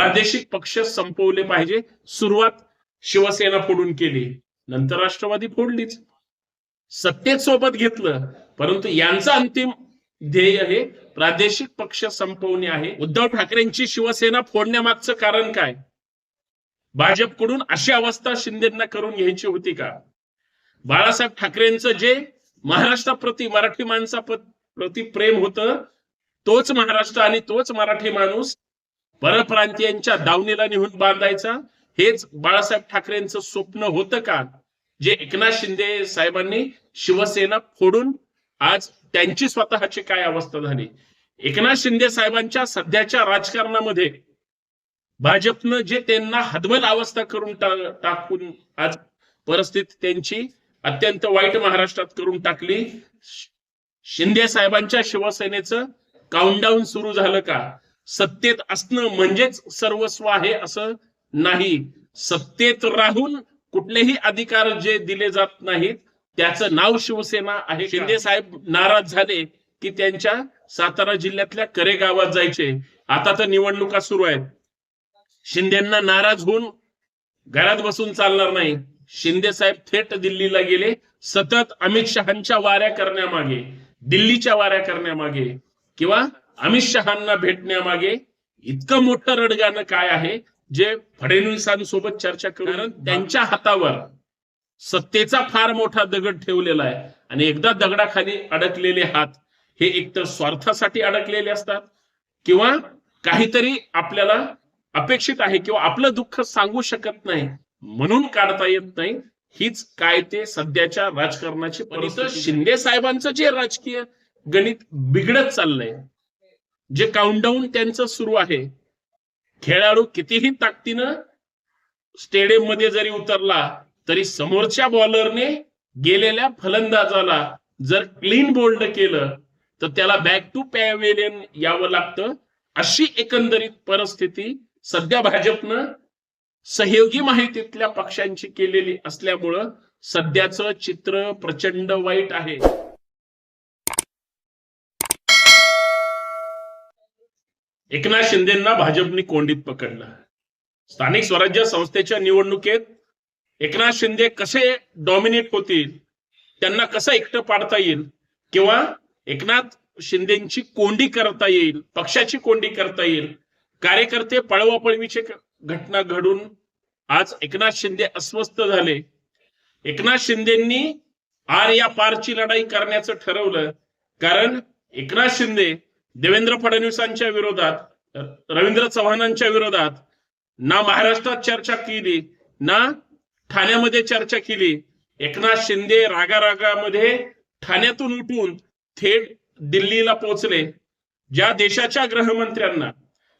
प्रादेशिक पक्ष संपवले पाहिजे. सुरुवात शिवसेना फोडून केली. नंतर राष्ट्रवादी फोडलीच. सत्तेत सोबत घेतलं. परंतु यांचं अंतिम ध्येय हे प्रादेशिक पक्ष संपवणे आहे. उद्धव ठाकरेंची शिवसेना फोडण्यामागचं कारण काय? भाजपकडून अशी अवस्था शिंदेना करून घ्यायची होती का? बाळासाहेब ठाकरेंचं जे महाराष्ट्राप्रती मराठी माणसा प्रति प्रेम होतं तोच महाराष्ट्र आणि तोच मराठी माणूस परप्रांतीयांच्या दावणीला निहून बांधायचा. हेच बाळासाहेब ठाकरेंचं स्वप्न होतं का? जे एकनाथ शिंदे साहेबांनी शिवसेना फोडून आज त्यांची स्वतःची काय अवस्था झाली? एकनाथ शिंदे साहेबांच्या सध्याच्या राजकारणामध्ये भाजपनं जे त्यांना हदवल अवस्था करून टाकून आज परिस्थिती त्यांची अत्यंत वाईट महाराष्ट्रात करून टाकली. शिंदे साहेबांच्या शिवसेनेचं काउंटडाऊन सुरू झालं का? सत्तेत असणं म्हणजेच सर्वस्व आहे असं नाही. सत्तेत राहून कुठलेही अधिकार जे दिले जात नाहीत त्याचं नाव शिवसेना आहे. शिंदे साहेब नाराज झाले की त्यांच्या सातारा जिल्ह्यातल्या करे गावात जायचे. आता तर निवडणुका सुरू आहेत. शिंदेना नाराज होऊन घरात बसून चालणार नाही. शिंदे साहेब थेट दिल्लीला गेले. सतत अमित शहाच्या वाऱ्या करण्यामागे दिल्लीच्या वाऱ्या करण्यामागे किंवा अमित शहांना भेटण्यामागे इतकं मोठं रडगाणं काय आहे? जे फडणवीसांसोबत चर्चा करून कारण त्यांच्या हातावर सत्तेचा फार मोठा दगड ठेवलेला आहे. आणि एकदा दगडाखाली अडकलेले हात हे एकतर स्वार्थासाठी अडकलेले असतात किंवा काहीतरी आपल्याला अपेक्षित आहे किंवा आपलं दुःख सांगू शकत नाही म्हणून काढता येत नाही. हीच काय ते सध्याच्या राजकारणाची परिस्थिती. शिंदे साहेबांचं जे राजकीय गणित बिघडत चाललंय जे काउंटडाऊन त्यांचं सुरू आहे खेळाडू कितीही ताकदीनं स्टेडियममध्ये जरी उतरला तरी समोरच्या बॉलरने गेलेल्या फलंदाजाला जर क्लीन बोल्ड केलं तर त्याला बॅक टू पॅवेलियन यावं लागतं. अशी एकंदरीत परिस्थिती सध्या भाजपनं सहयोगी माहितीतल्या पक्षांची केलेली असल्यामुळं सध्याचं चित्र प्रचंड वाईट आहे. एकनाथ शिंदेना भाजपने कोंडीत पकडलं. स्थानिक स्वराज्य संस्थेच्या निवडणुकीत एकनाथ शिंदे कसे डॉमिनेट होतील त्यांना कसं एकटं पाडता येईल किंवा एकनाथ शिंदेची कोंडी करता येईल पक्षाची कोंडी करता येईल कार्यकर्ते पळवापळवीचे घटना घडून आज एकनाथ शिंदे अस्वस्थ झाले. एकनाथ शिंदेंनी आर या पारची लढाई करण्याचं ठरवलं कारण एकनाथ शिंदे देवेंद्र फडणवीसांच्या विरोधात रवींद्र चव्हाणांच्या विरोधात ना महाराष्ट्रात चर्चा केली ना ठाण्यामध्ये चर्चा केली. एकनाथ शिंदे रागारागामध्ये ठाण्यातून उठून थेट दिल्लीला पोहोचले. ज्या देशाच्या गृहमंत्र्यांना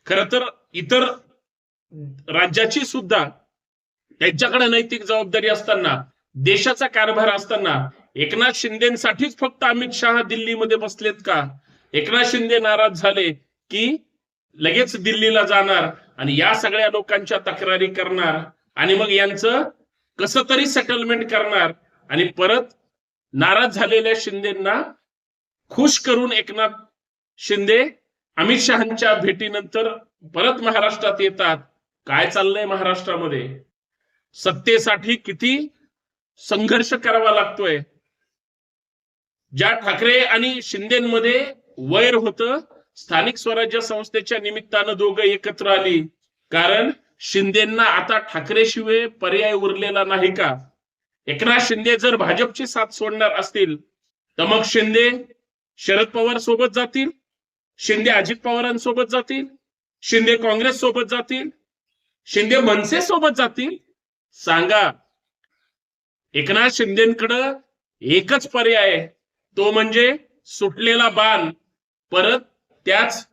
खर तर इतर राज्याची सुद्धा त्यांच्याकडे नैतिक जबाबदारी असताना देशाचा कारभार असताना एकनाथ शिंदेसाठीच फक्त अमित शहा दिल्लीमध्ये बसलेत का? एकनाथ शिंदे नाराज झाले की लगेच दिल्लीला जाणार आणि या सगळ्या लोकांच्या तक्रारी करणार आणि मग यांचं कसं तरी सेटलमेंट करणार आणि परत नाराज झालेल्या शिंदेना खुश करून एकनाथ शिंदे अमित शहाच्या भेटीनंतर परत महाराष्ट्रात येतात. काय चाललंय महाराष्ट्रामध्ये? सत्तेसाठी किती संघर्ष करावा लागतोय? ज्या ठाकरे आणि शिंदेमध्ये वैर होतं. स्थानिक स्वराज्य संस्थेच्या निमित्तानं दोघं एकत्र आली. कारण शिंदेना आता ठाकरेशिवाय पर्याय उरलेला नाही का? एकनाथ शिंदे जर भाजपची साथ सोडणार असतील तर मग शिंदे शरद पवार सोबत जातील शिंदे अजित पवारांसोबत जातील शिंदे काँग्रेस सोबत जातील शिंदे मनसे सोबत जातील. सांगा एकनाथ शिंदेकडं एकच पर्याय तो म्हणजे सुटलेला बाण. परत त्याच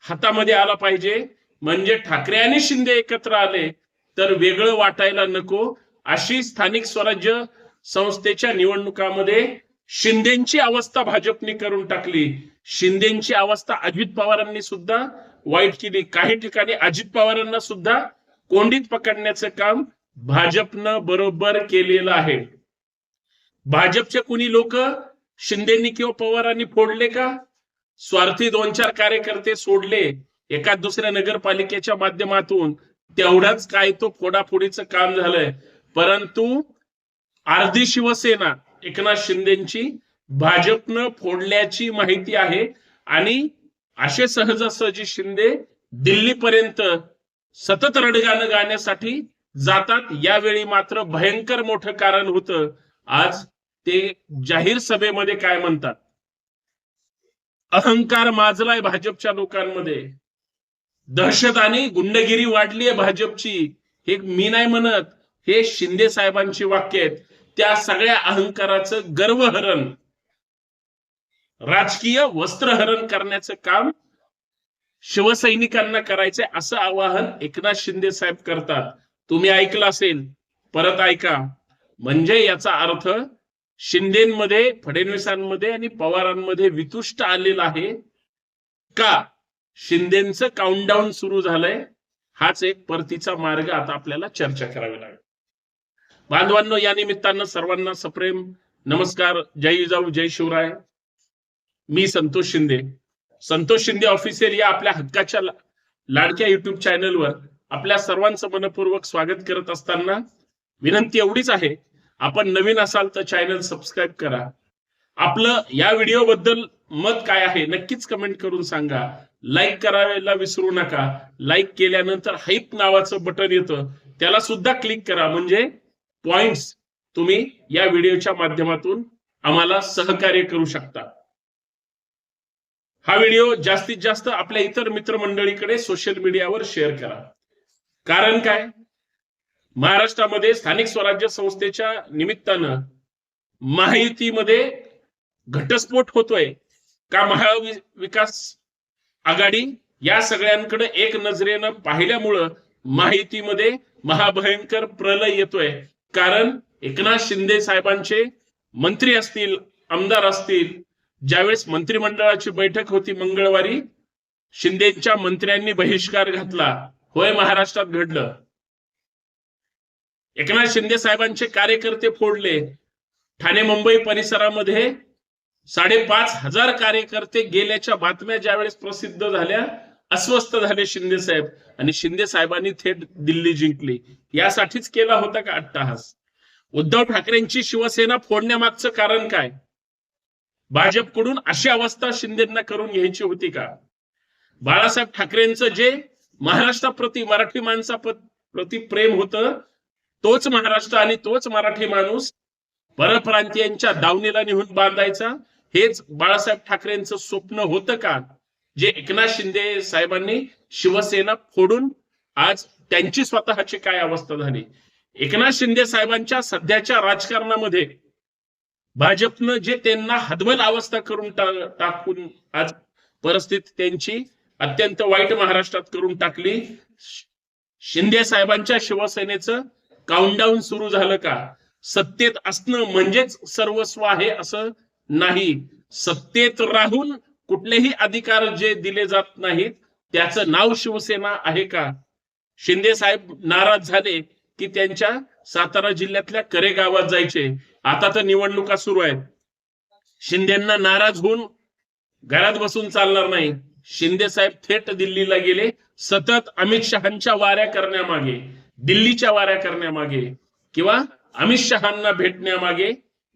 हातामध्ये आला पाहिजे. म्हणजे ठाकरे आणि शिंदे एकत्र आले तर वेगळं वाटायला नको. अशी स्थानिक स्वराज्य संस्थेच्या निवडणुकामध्ये शिंदेची अवस्था भाजपने करून टाकली. शिंदेची अवस्था अजित पवारांनी सुद्धा वाईट केली. काही ठिकाणी अजित पवारांना सुद्धा कोंडीत पकडण्याचं काम भाजपनं बरोबर केलेलं आहे. भाजपचे कुणी लोक? शिंदेनी किंवा पवारांनी फोडले का? स्वार्थी दोन चार कार्यकर्ते सोडले एका दुसऱ्या नगरपालिकेच्या माध्यमातून तेवढाच काय तो फोडाफोडीचं काम झालंय. परंतु अर्धी शिवसेना एकनाथ शिंदेची भाजपनं फोडल्याची माहिती आहे. आणि असे सहजासहजी शिंदे दिल्लीपर्यंत सतत रडगाणं गाण्यासाठी जातात. यावेळी मात्र भयंकर मोठं कारण होतं. आज ते जाहीर सभेमध्ये काय म्हणतात? अहंकार माजलाय भाजपच्या लोकांमध्ये. दहशत आणि गुंडगिरी वाढली आहे भाजपची. हे मी नाही म्हणत हे शिंदे साहेबांची वाक्य आहेत. त्या सगळ्या अहंकाराचं गर्वहरण राजकीय वस्त्रहरण करण्याचं काम शिवसैनिकांना करायचंय असं आवाहन एकनाथ शिंदे साहेब करतात. तुम्ही ऐकलं असेल परत ऐका. म्हणजे याचा अर्थ शिंदेमध्ये फडणवीसांमध्ये आणि पवारांमध्ये वितुष्ट आलेला आहे. का? शिंदेचं काउंटडाऊन सुरू झालंय. हाच एक परतीचा मार्ग आता आपल्याला चर्चा करावी लागेल. बांधवांनो या निमित्तानं सर्वांना सप्रेम नमस्कार. जय जाऊ जय शिवराय. मी संतोष शिंदे. संतोष शिंदे ऑफिसर या आपल्या हक्काच्या लाडक्या युट्यूब चॅनलवर आपल्या सर्वांचं मनपूर्वक स्वागत करत असताना विनंती एवढीच आहे आपण नवीन असाल तर चॅनल सबस्क्राईब करा. आपलं या व्हिडिओ बद्दल मत काय आहे नक्कीच कमेंट करून सांगा. लाईक करायला विसरू नका. लाईक केल्यानंतर हाईप नावाचं बटन येतं. त्याला सुद्धा क्लिक करा. म्हणजे पॉइंट्स तुम्ही या व्हिडिओच्या माध्यमातून आम्हाला सहकार्य करू शकता. हा व्हिडिओ जास्तीत जास्त आपल्या इतर मित्रमंडळीकडे सोशल मीडियावर शेअर करा. कारण काय? महाराष्ट्रामध्ये स्थानिक स्वराज्य संस्थेच्या निमित्तानं माहितीमध्ये घटस्फोट होतोय. का महाविकास आघाडी या सगळ्यांकडे एक नजरेनं पाहिल्यामुळं माहितीमध्ये महाभयंकर प्रलय येतोय. कारण एकनाथ शिंदे साहेबांचे मंत्री असतील आमदार असतील ज्यावेळेस मंत्रिमंडळाची बैठक होती मंगळवारी शिंदेच्या मंत्र्यांनी बहिष्कार घातला. होय महाराष्ट्रात घडलं. एकनाथ शिंदे साहेबांचे कार्यकर्ते फोडले. ठाणे मुंबई परिसरामध्ये साडेपाच हजार कार्यकर्ते गेल्याच्या बातम्या ज्यावेळेस प्रसिद्ध झाल्या अस्वस्थ झाले शिंदे साहेब. आणि शिंदे साहेबांनी थेट दिल्ली जिंकली. यासाठीच केला होता का अट्टाहास? उद्धव ठाकरेंची शिवसेना फोडण्यामागचं कारण काय? भाजपकडून अशी अवस्था शिंदेना करून घ्यायची होती का? बाळासाहेब ठाकरेंचं जे महाराष्ट्राप्रती मराठी माणसा प्रति प्रेम होतं तोच महाराष्ट्र आणि तोच मराठी माणूस परप्रांतीयांच्या दावणीला निहून बांधायचा. हेच बाळासाहेब ठाकरेंचं स्वप्न होतं का? जे एकनाथ शिंदे साहेबांनी शिवसेना फोडून आज त्यांची स्वतःची काय अवस्था झाली? एकनाथ शिंदे साहेबांच्या सध्याच्या राजकारणामध्ये भाजपनं जे त्यांना हदबल अवस्था करून टाकून आज परिस्थिती त्यांची अत्यंत वाईट महाराष्ट्रात करून टाकली. शिंदे साहेबांच्या शिवसेनेचं काउंटडाऊन सुरू झालं का? सत्तेत असणं म्हणजेच सर्वस्व आहे असं नाही. सत्तेत राहून कुठलेही अधिकार जे दिले जात नाहीत त्याचं नाव शिवसेना आहे का? शिंदे साहेब नाराज झाले की त्यांच्या सातारा जिल्ह्यातल्या करे गावात जायचे. आता तर निवडणुका सुरू आहेत. शिंदेना नाराज होऊन घरात बसून चालणार नाही. शिंदे साहेब थेट दिल्लीला गेले. सतत अमित शहाच्या वाऱ्या करण्यामागे. दिल्लीच्या वाऱ्या करण्यामागे किंवा अमित शहांना भेटण्यामागे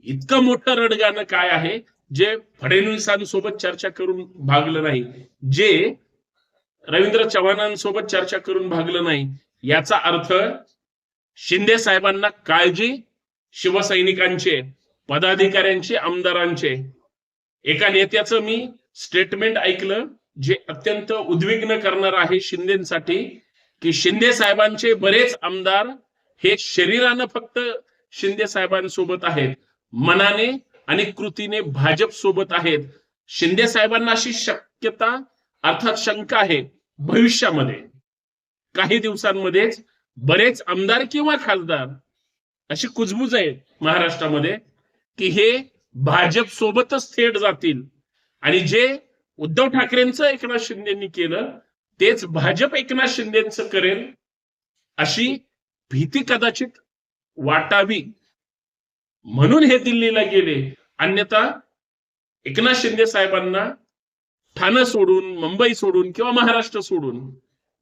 इतकं मोठं रडगाणं काय आहे जे फडणवीसांसोबत चर्चा करून भागलं नाही जे रवींद्र चव्हाणांसोबत चर्चा करून भागलं नाही याचा अर्थ शिंदे साहेबांना काळजी शिवसैनिकांचे पदाधिकाऱ्यांचे आमदारांचे एका नेत्याचं मी स्टेटमेंट ऐकलं जे अत्यंत उद्विग्न करणार आहे शिंदेसाठी की शिंदे साहेबांचे बरेच आमदार हे शरीरानं फक्त शिंदे साहेबांसोबत आहेत. मनाने आणि कृतीने भाजप सोबत आहेत. शिंदे साहेबांना अशी शक्यता अर्थात शंका आहे भविष्यामध्ये. काही दिवसांमध्येच बरेच आमदार किंवा खासदार अशी कुजबूज आहे महाराष्ट्रामध्ये की हे भाजप सोबतच थेट जातील. आणि जे उद्धव ठाकरेंचं एकनाथ शिंदेनी केलं तेच भाजप एकनाथ शिंदेचं करेल अशी भीती कदाचित वाटावी. म्हणून हे दिल्लीला गेले. अन्यथा एकनाथ शिंदे साहेबांना ठाणं सोडून मुंबई सोडून किंवा महाराष्ट्र सोडून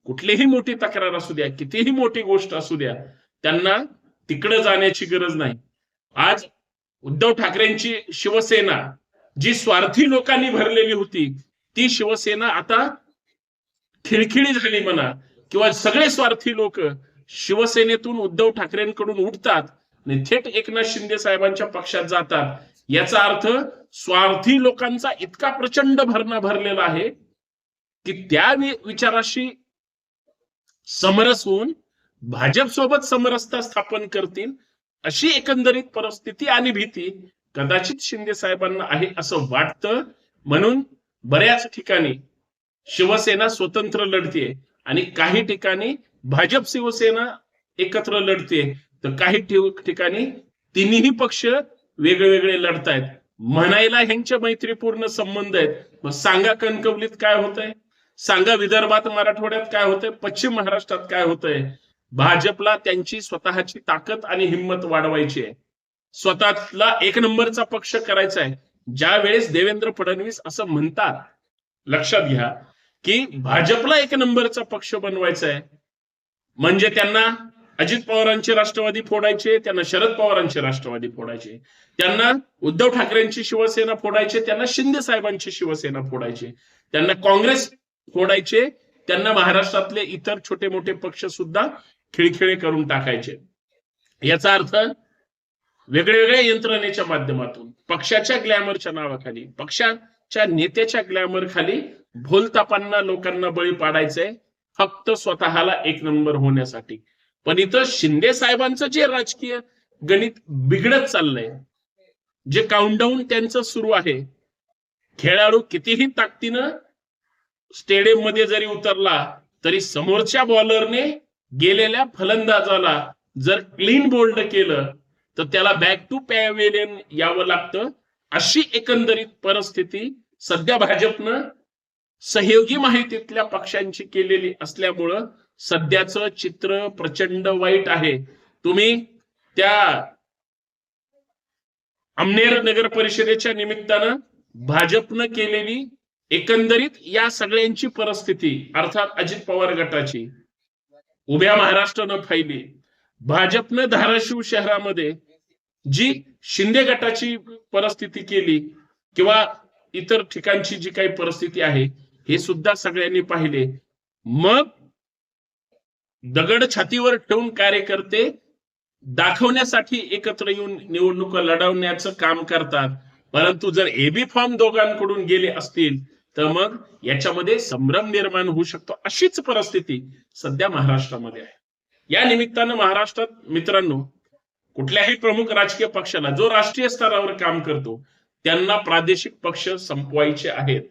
कुठलीही मोठी तक्रार असू द्या कितीही मोठी गोष्ट असू द्या त्यांना तिकडे जाण्याची गरज नाही. आज उद्धव ठाकरेंची शिवसेना जी स्वार्थी लोकांनी भरलेली होती ती शिवसेना आता खिळखिळी झाली म्हणा किंवा सगळे स्वार्थी लोक शिवसेनेतून उद्धव ठाकरेंकडून उठतात आणि थेट एकनाथ शिंदे साहेबांच्या पक्षात जातात. याचा अर्थ स्वार्थी लोकांचा इतका प्रचंड भरणा भरलेला आहे की त्या विचाराशी समरस होऊन भाजप सोबत समरसता स्थापन करतील अशी एकंदरीत परिस्थिती आणि भीती कदाचित शिंदे साहेबांना आहे असं वाटतं. म्हणून बऱ्याच ठिकाणी शिवसेना स्वतंत्र लढतीये. आणि काही ठिकाणी भाजप शिवसेना एकत्र लढते तर काही ठिकाणी तिन्ही पक्ष वेगळे वेगळे लढतायत. म्हणायला ह्यांच्या मैत्रीपूर्ण संबंध आहेत. मग सांगा कणकवलीत काय होतंय? सांगा विदर्भात मराठवाड्यात काय होतंय? पश्चिम महाराष्ट्रात काय होतंय? भाजपला त्यांची स्वतःची ताकद आणि हिंमत वाढवायची आहे. स्वतःला एक नंबरचा पक्ष करायचा आहे. ज्या वेळेस देवेंद्र फडणवीस असं म्हणतात लक्षात घ्या की भाजपला एक नंबरचा पक्ष बनवायचा आहे म्हणजे त्यांना अजित पवारांचे राष्ट्रवादी फोडायचे त्यांना शरद पवारांचे राष्ट्रवादी फोडायचे त्यांना उद्धव ठाकरेंची शिवसेना फोडायचे त्यांना शिंदे साहेबांची शिवसेना फोडायचे त्यांना काँग्रेस फोडायचे त्यांना महाराष्ट्रातले इतर छोटे मोठे पक्ष सुद्धा खिळखिळे करून टाकायचे. याचा अर्थ वेगवेगळ्या यंत्रणेच्या माध्यमातून पक्षाच्या ग्लॅमरच्या नावाखाली पक्षाच्या नेत्याच्या ग्लॅमर खाली भोलतापांना लोकांना बळी पाडायचंय फक्त स्वतःला एक नंबर होण्यासाठी. पण इथं शिंदे साहेबांचं जे राजकीय गणित बिघडत चाललंय जे काउंटडाऊन त्यांचं सुरू आहे खेळाडू कितीही ताकदीनं स्टेडियममध्ये जरी उतरला तरी समोरच्या बॉलरने गेलेल्या फलंदाजाला जर क्लीन बोल्ड केलं तर त्याला बॅक टू पॅवेलियन यावं लागतं. अशी एकंदरीत परिस्थिती सध्या भाजपनं सहयोगी माहितीतल्या पक्षांची केलेली असल्यामुळं सध्याचं चित्र प्रचंड वाईट आहे. तुम्ही त्या अमनेर नगर परिषदेच्या निमित्तानं भाजपनं केलेली एकंदरीत या सगळ्यांची परिस्थिती अर्थात अजित पवार गटाची उभ्या महाराष्ट्रानं फायली भाजपनं धाराशिव शहरामध्ये जी शिंदे गटाची परिस्थिती केली किंवा इतर ठिकाणची जी काही परिस्थिती आहे हे सुद्धा सगळ्यांनी पाहिले. मग दगड छातीवर ठेवून कार्यकर्ते दाखवण्यासाठी एकत्र येऊन निवडणुका लढवण्याचं काम करतात. परंतु जर एबी फॉर्म दोघांकडून गेले असतील तर मग याच्यामध्ये संभ्रम निर्माण होऊ शकतो अशीच परिस्थिती सध्या महाराष्ट्रामध्ये आहे. या निमित्तानं महाराष्ट्रात मित्रांनो कुठल्याही प्रमुख राजकीय पक्षाला जो राष्ट्रीय स्तरावर काम करतो त्यांना प्रादेशिक पक्ष संपवायचे आहेत.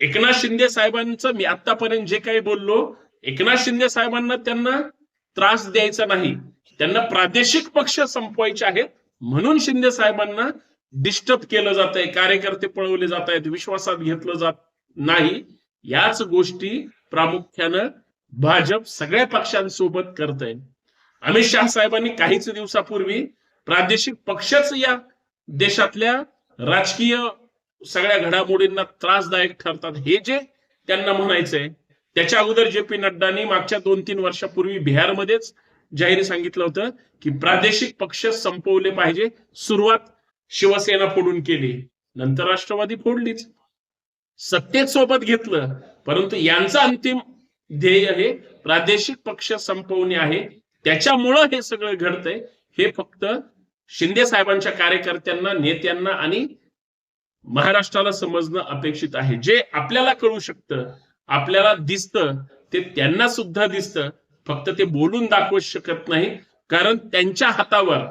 एकनाथ शिंदे साहेबांचं मी आतापर्यंत जे काही बोललो एकनाथ शिंदे साहेबांना त्यांना त्रास द्यायचा नाही. त्यांना प्रादेशिक पक्ष संपवायचे आहेत. म्हणून शिंदे साहेबांना डिस्टर्ब केलं जात आहे कार्यकर्ते पळवले जात आहेत विश्वासात घेतलं जात नाही. याच गोष्टी प्रामुख्यानं भाजप सगळ्या पक्षांसोबत करत आहे अमित शहा साहेबांनी काहीच दिवसापूर्वी प्रादेशिक पक्षच या देशातल्या राजकीय सगळ्या घडामोडींना त्रासदायक ठरतात. हे जे त्यांना म्हणायचंय त्याच्या अगोदर जे पी नड्डांनी मागच्या दोन तीन वर्षापूर्वी बिहारमध्येच जाहीर सांगितलं होतं की प्रादेशिक पक्ष संपवले पाहिजे. सुरुवात शिवसेना फोडून केली. नंतर राष्ट्रवादी फोडलीच. सत्तेत सोबत घेतलं. परंतु यांचं अंतिम ध्येय हे प्रादेशिक पक्ष संपवणे आहे. त्याच्यामुळं हे सगळं घडतंय. हे फक्त शिंदे साहेबांच्या कार्यकर्त्यांना नेत्यांना आणि महाराष्ट्राला समजणं अपेक्षित आहे. जे आपल्याला कळू शकतं आपल्याला दिसतं ते त्यांना सुद्धा दिसतं. फक्त ते बोलून दाखवू शकत नाही. कारण त्यांच्या हातावर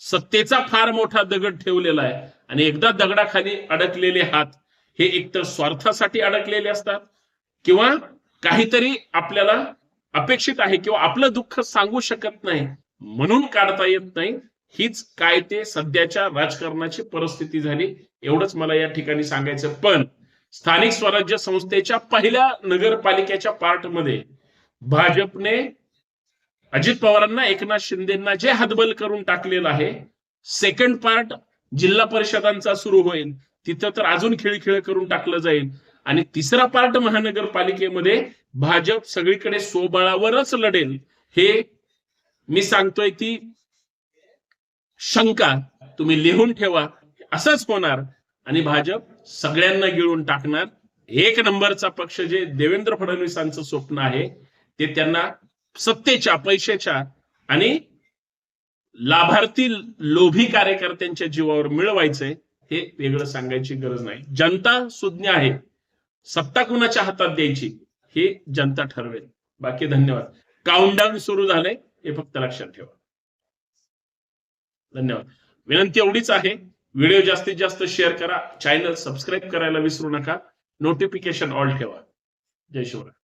सत्तेचा फार मोठा दगड ठेवलेला आहे. आणि एकदा दगडाखाली अडकलेले हात हे एकतर स्वार्थासाठी अडकलेले असतात किंवा काहीतरी आपल्याला अपेक्षित आहे किंवा आपलं दुःख सांगू शकत नाही म्हणून काढता येत नाही. हीच काय ते सध्याच्या राजकारणाची परिस्थिती झाली. एवढंच मला या ठिकाणी सांगायचं पण स्थानिक स्वराज्य संस्थेच्या पहिल्या नगरपालिकेच्या पार्टमध्ये भाजपने अजित पवारांना एकनाथ शिंदेना जे हतबल करून टाकलेलं आहे सेकंड पार्ट जिल्हा परिषदांचा सुरू होईल. तिथं तर अजून खिळखिळ करून टाकलं जाईल. आणि तिसरा पार्ट महानगरपालिकेमध्ये भाजप सगळीकडे स्वबळावरच लढेल. हे मी सांगतोय ती शंका तुम्ही लिहून ठेवा. असंच होणार. आणि भाजप सगळ्यांना गिळून टाकणार. एक नंबरचा पक्ष जे देवेंद्र फडणवीसांचं स्वप्न आहे ते त्यांना सत्तेच्या पैशाच्या आणि लाभार्थी लोभी कार्यकर्त्यांच्या जीवावर मिळवायचंय हे वेगळं सांगायची गरज नाही. जनता सुज्ञ आहे. सत्ता कुणाच्या हातात द्यायची हे जनता ठरवेल. बाकी धन्यवाद. काउंटडाऊन सुरू झालंय हे फक्त लक्षात ठेवा. धन्यवाद. विनंती एवढीच आहे. व्हिडिओ जास्तीत जास्त शेअर करा. चॅनल सबस्क्राईब करायला विसरू नका. नोटिफिकेशन ऑल ठेवा. जय शिवराय.